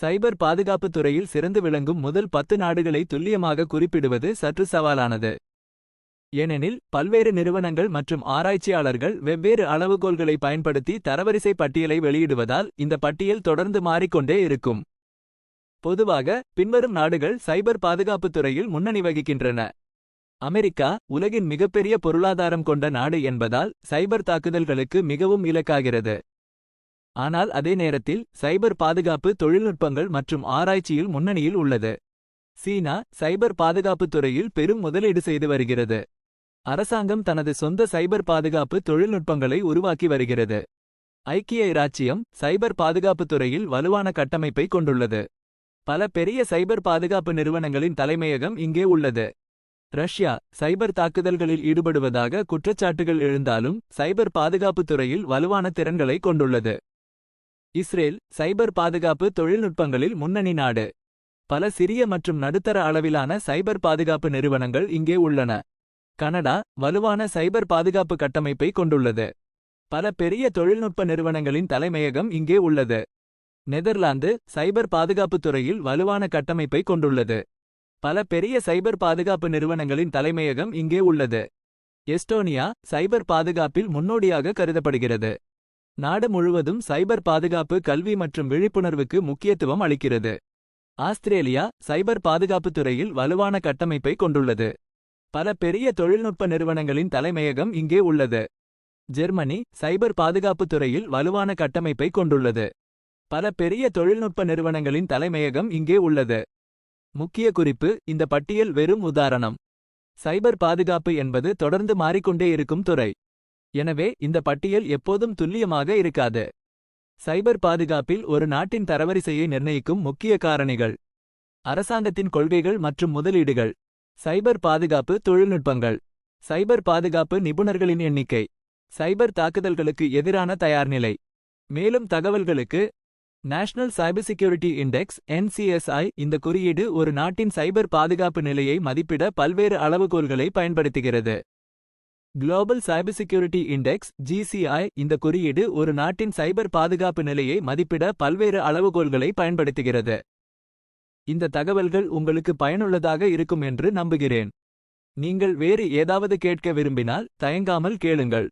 சைபர் பாதுகாப்புத் துறையில் சிறந்து விளங்கும் முதல் பத்து நாடுகளை துல்லியமாக குறிப்பிடுவது சற்று சவாலானது. ஏனெனில் பல்வேறு நிறுவனங்கள் மற்றும் ஆராய்ச்சியாளர்கள் வெவ்வேறு அளவுகோல்களை பயன்படுத்தி தரவரிசை பட்டியலை வெளியிடுவதால் இந்த பட்டியல் தொடர்ந்து மாறிக்கொண்டே இருக்கும். பொதுவாக பின்வரும் நாடுகள் சைபர் பாதுகாப்புத் துறையில் முன்னணி வகிக்கின்றன. அமெரிக்கா உலகின் மிகப்பெரிய பொருளாதாரம் கொண்ட நாடு என்பதால் சைபர் தாக்குதல்களுக்கு மிகவும் இலக்காகிறது. ஆனால் அதே நேரத்தில் சைபர் பாதுகாப்பு தொழில்நுட்பங்கள் மற்றும் ஆராய்ச்சியில் முன்னணியில் உள்ளது. சீனா சைபர் பாதுகாப்புத் துறையில் பெரும் முதலீடு செய்து வருகிறது. அரசாங்கம் தனது சொந்த சைபர் பாதுகாப்பு தொழில்நுட்பங்களை உருவாக்கி வருகிறது. ஐக்கிய இராச்சியம் சைபர் பாதுகாப்புத் துறையில் வலுவான கட்டமைப்பை கொண்டுள்ளது. பல பெரிய சைபர் பாதுகாப்பு நிறுவனங்களின் தலைமையகம் இங்கே உள்ளது. ரஷ்யா சைபர் தாக்குதல்களில் ஈடுபடுவதாக குற்றச்சாட்டுகள் எழுந்தாலும் சைபர் பாதுகாப்புத் துறையில் வலுவான திறன்களை கொண்டுள்ளது. இஸ்ரேல் சைபர் பாதுகாப்பு தொழில்நுட்பங்களில் முன்னணி நாடு. பல சிறிய மற்றும் நடுத்தர அளவிலான சைபர் பாதுகாப்பு நிறுவனங்கள் இங்கே உள்ளன. கனடா வலுவான சைபர் பாதுகாப்பு கட்டமைப்பை கொண்டுள்ளது. பல பெரிய தொழில்நுட்ப நிறுவனங்களின் தலைமையகம் இங்கே உள்ளது. நெதர்லாந்து சைபர் பாதுகாப்புத் துறையில் வலுவான கட்டமைப்பை கொண்டுள்ளது. பல பெரிய சைபர் பாதுகாப்பு நிறுவனங்களின் தலைமையகம் இங்கே உள்ளது. எஸ்டோனியா சைபர் பாதுகாப்பில் முன்னோடியாக கருதப்படுகிறது. நாடு முழுவதும் சைபர் பாதுகாப்பு கல்வி மற்றும் விழிப்புணர்வுக்கு முக்கியத்துவம் அளிக்கிறது. ஆஸ்திரேலியா சைபர் பாதுகாப்புத் துறையில் வலுவான கட்டமைப்பை கொண்டுள்ளது. பல பெரிய தொழில்நுட்ப நிறுவனங்களின் தலைமையகம் இங்கே உள்ளது. ஜெர்மனி சைபர் பாதுகாப்பு துறையில் வலுவான கட்டமைப்பை கொண்டுள்ளது. பல பெரிய தொழில்நுட்ப நிறுவனங்களின் தலைமையகம் இங்கே உள்ளது. முக்கிய குறிப்பு இந்த பட்டியல் வெறும் உதாரணம். சைபர் பாதுகாப்பு என்பது தொடர்ந்து மாறிக்கொண்டே இருக்கும் துறை. எனவே இந்த பட்டியல் எப்போதும் துல்லியமாக இருக்காது. சைபர் பாதுகாப்பில் ஒரு நாட்டின் தரவரிசையை நிர்ணயிக்கும் முக்கிய காரணிகள். அரசாங்கத்தின் கொள்கைகள் மற்றும் முதலீடுகள். சைபர் பாதுகாப்பு தொழில்நுட்பங்கள். சைபர் பாதுகாப்பு நிபுணர்களின் எண்ணிக்கை. சைபர் தாக்குதல்களுக்கு எதிரான தயார்நிலை. மேலும் தகவல்களுக்கு national cyber security index NCSI இந்த குறியீடு ஒரு நாட்டின் சைபர் பாதுகாப்பு நிலையை மதிப்பிட பல்வேறு அளவுகோல்களை பயன்படுத்துகிறது. Global cyber security index GCI இந்த குறியீடு ஒரு நாட்டின் சைபர் பாதுகாப்பு நிலையை மதிப்பிட பல்வேறு அளவுகோல்களை பயன்படுத்துகிறது. இந்த தகவல்கள் உங்களுக்கு பயனுள்ளதாக இருக்கும் என்று நம்புகிறேன். நீங்கள் வேறு ஏதாவது கேட்க விரும்பினால் தயங்காமல் கேளுங்கள்.